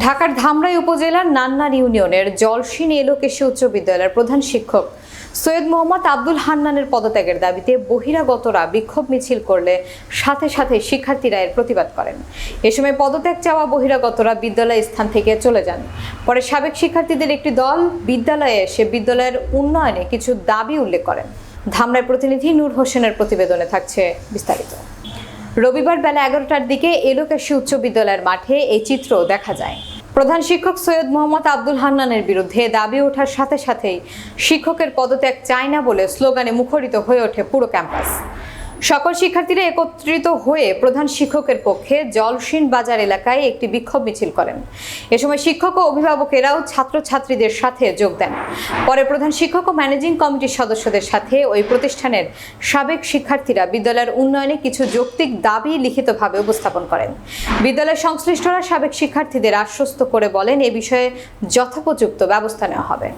ঢাকার ধামরাই উপজেলার নান্নার ইউনিয়নের জলসিন এলোকেশী উচ্চ বিদ্যালয়ের প্রধান শিক্ষক সৈয়দ মোহাম্মদ আব্দুল হান্নানের পদত্যাগের দাবিতে বহিরাগতরা বিক্ষোভ মিছিল করলে সাথে সাথে শিক্ষার্থীরা এর প্রতিবাদ করেন। এ সময় পদত্যাগ চাওয়া বহিরাগতরা বিদ্যালয় স্থান থেকে চলে যান। পরে সাবেক শিক্ষার্থীদের একটি দল বিদ্যালয়ে এসে বিদ্যালয়ের উন্নয়নে কিছু দাবি উল্লেখ করেন। ধামরাই প্রতিনিধি নূর হোসেনের প্রতিবেদনে থাকছে বিস্তারিত। রবিবার বেলা এগারোটার দিকে এলোকেশী উচ্চ বিদ্যালয়ের মাঠে এই চিত্র দেখা যায়। প্রধান শিক্ষক সৈয়দ মোহাম্মদ আব্দুল হান্নানের বিরুদ্ধে দাবি ওঠার সাথে সাথেই শিক্ষকের পদত্যাগ চায় না বলে স্লোগানে মুখরিত হয়ে ওঠে পুরো ক্যাম্পাস। সকল শিক্ষার্থীরা একত্রিত হয়ে প্রধান শিক্ষকের পক্ষে জলসিন বাজার এলাকায় একটি বিক্ষোভ মিছিল করেন। এ সময় শিক্ষক ও অভিভাবকেরাও ছাত্রছাত্রীদের সাথে যোগ দেন। পরে প্রধান শিক্ষক ও ম্যানেজিং কমিটির সদস্যদের সাথে ওই প্রতিষ্ঠানের সাবেক শিক্ষার্থীরা বিদ্যালয়ের উন্নয়নে কিছু যৌক্তিক দাবি লিখিতভাবে উপস্থাপন করেন। বিদ্যালয় সংশ্লিষ্টরা সাবেক শিক্ষার্থীদের আশ্বস্ত করে বলেন, এ বিষয়ে যথোপযুক্ত ব্যবস্থা নেওয়া হবে।